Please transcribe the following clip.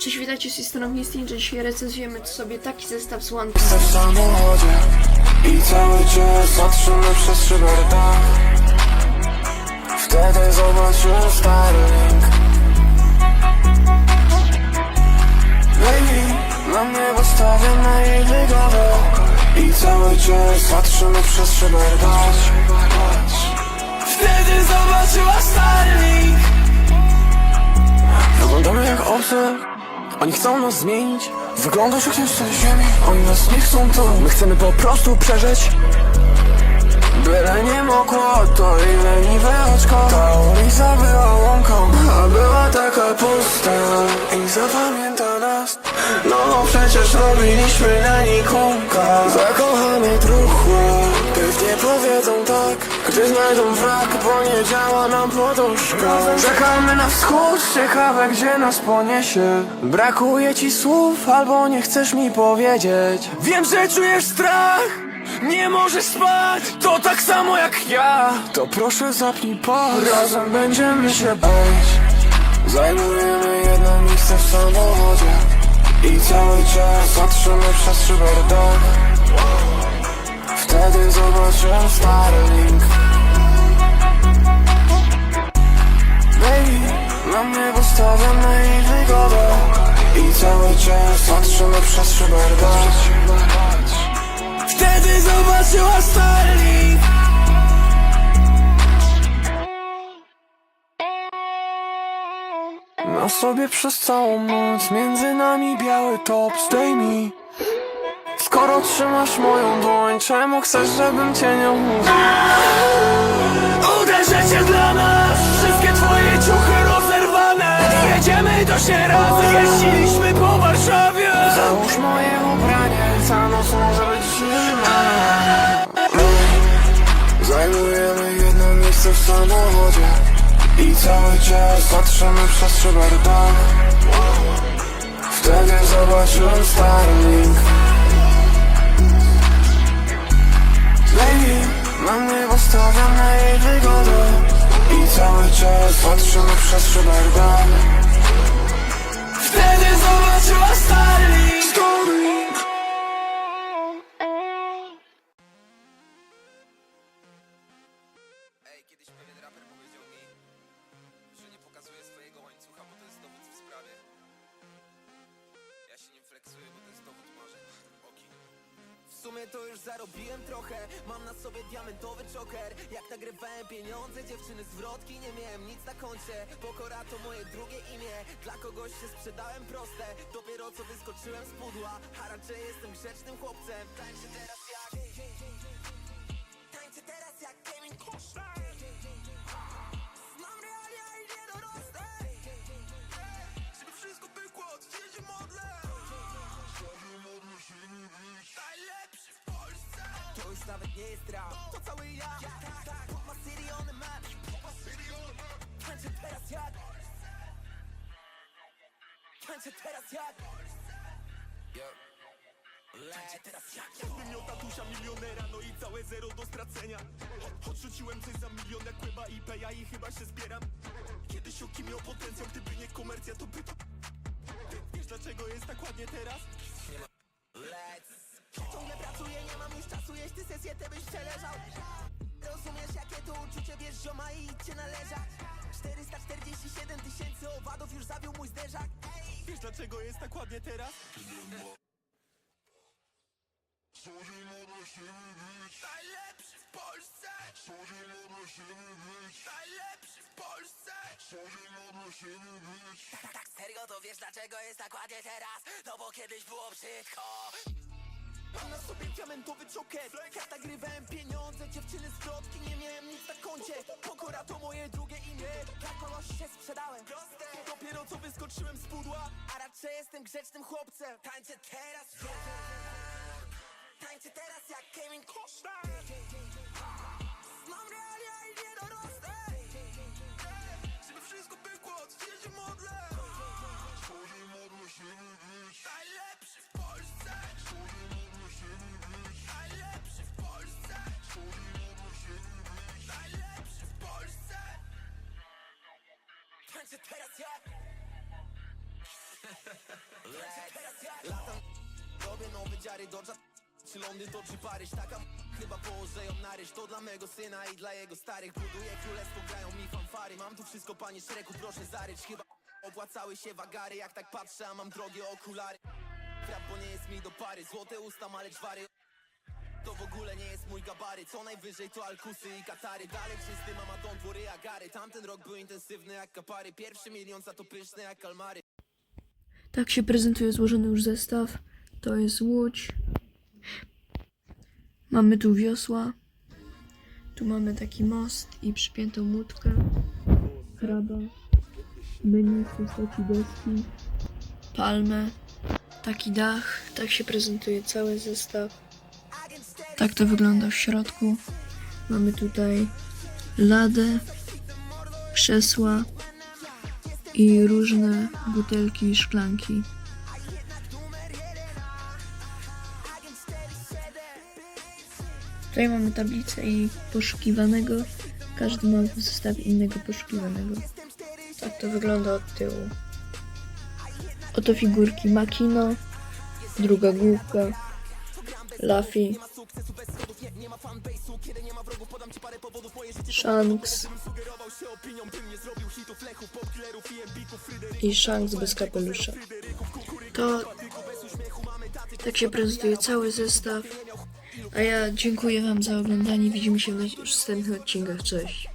Cześć, witajcie z tej strony Mistin, że dzisiaj recenzujemy sobie taki zestaw z One w Piece. samochodzie I cały czas patrzymy przez szyberdach Wtedy zobaczyłem Starlink Baby, na mnie postawiam na jej wygodę I cały czas patrzymy przez szyberdach Wtedy zobaczyła Starlink Wyglądamy jak obce Oni chcą nas zmienić. Wyglądasz jak tej ziemi Oni nas nie chcą tu. My chcemy po prostu przeżyć. Byle nie mokło To i leniwe oczko. Ta ulica była łąką A była taka pusta. I zapamięta nas. No przecież robiliśmy na niej kółka tak Gdy znajdą wrak Bo nie działa nam poduszka. Czekamy na wschód Ciekawe gdzie nas poniesie. Brakuje ci słów Albo nie chcesz mi powiedzieć. Wiem, że czujesz strach nie możesz spać, to tak samo jak ja. To proszę zapnij pas. Razem będziemy się bać. Zajmujemy jedno miejsce w samochodzie. I cały czas patrzymy przez szyberdach Wtedy zobaczyłem Starlink Baby, na mnie postawiam na jej wygodę I cały czas patrzymy przez szyberdach Wtedy zobaczyła Starlink Na sobie przez całą noc Między nami biały top. Zdejmij. Skoro trzymasz moją dłoń Czemu chcesz, żebym cię nie umówił? Jeździliśmy po Warszawie. Załóż moje ubranie Ta noc może być zimna My Zajmujemy jedno miejsce w samochodzie I cały czas patrzymy przez szyberdach Wtedy zobaczyłem Starlink. Baby, na mnie postawiam na jej wygodę I cały czas patrzymy przez szyberdach Wtedy zobaczyła Starlink W sumie to już zarobiłem trochę. Mam na sobie diamentowy choker Jak nagrywałem pieniądze, dziewczyny zwrotki Nie miałem nic na koncie. Pokora to moje drugie imię. Dla kogoś się sprzedałem proste. Dopiero co wyskoczyłem z pudła A raczej jestem grzecznym chłopcem. Tańczę teraz Już nawet nie jest rap. To cały ja tak, tak, Put my city on the map Tańczę teraz jak? Tańczę teraz jak? Tańczę teraz jak? Miał tatusia milionera, no i całe zero do stracenia. Odrzuciłem coś za milion jak Kłęba i Peja i chyba się zbieram. Kiedyś oki miał potencjał, gdyby nie komercja to by to Wiesz dlaczego jest tak ładnie teraz? Przeleżał Rozumiesz jakie to uczucie, wiesz zioma i cię należać 447 tysięcy owadów już zabił mój zderzak. Ej, Wiesz dlaczego jest tak ładnie teraz? Najlepszy w Polsce! Najlepszy w Polsce! Tak, tak, serio to wiesz dlaczego jest tak ładnie teraz? No bo kiedyś było brzydko Mam na sobie diamentowy choker Jak nagrywałem pieniądze, dziewczyny z plotki Nie miałem nic na koncie. Pokora to moje drugie imię. Dla kogoś się sprzedałem. Dopiero co wyskoczyłem z pudła A raczej jestem grzecznym chłopcem. Tańczę teraz Tańczę teraz jak Kevin Koszta Znam realia i nie dorosnę teraz ja Lecę teraz ja Latam, robię nowe dziary, Dodge'a czy Londyn, to czy Paryż? Taka chyba położę ją na ryż. To dla mego syna i dla jego starych. Buduję królestwo, grają mi fanfary. Mam tu wszystko, panie Szreku, proszę zarycz. Chyba opłacały się wagary. Jak tak patrzę, a mam drogie okulary. Rap, bo nie jest mi do pary. Złote usta, ale czwary to w ogóle nie jest mój gabaryt Co najwyżej to Alkusy i Katary Dalej czysty mama Don dwory Agary Tamten rok był intensywny jak kapary Pierwszy milion za to pyszny jak kalmary Tak się prezentuje złożony już zestaw. To jest łódź. Mamy tu wiosła. Tu mamy taki most i przypiętą łódkę. Kraba. Menu w postaci deski. Palmę. Taki dach. Tak się prezentuje cały zestaw. Tak to wygląda w środku. Mamy tutaj ladę, krzesła i różne butelki i szklanki. Tutaj mamy tablicę i poszukiwanego. Każdy ma w zestawie innego poszukiwanego. Tak to wygląda od tyłu. Oto figurki Makino, druga główka, Luffy, Shanks i Shanks bez kapelusza. To tak się prezentuje cały zestaw. A ja dziękuję Wam za oglądanie. Widzimy się w następnych odcinkach. Cześć.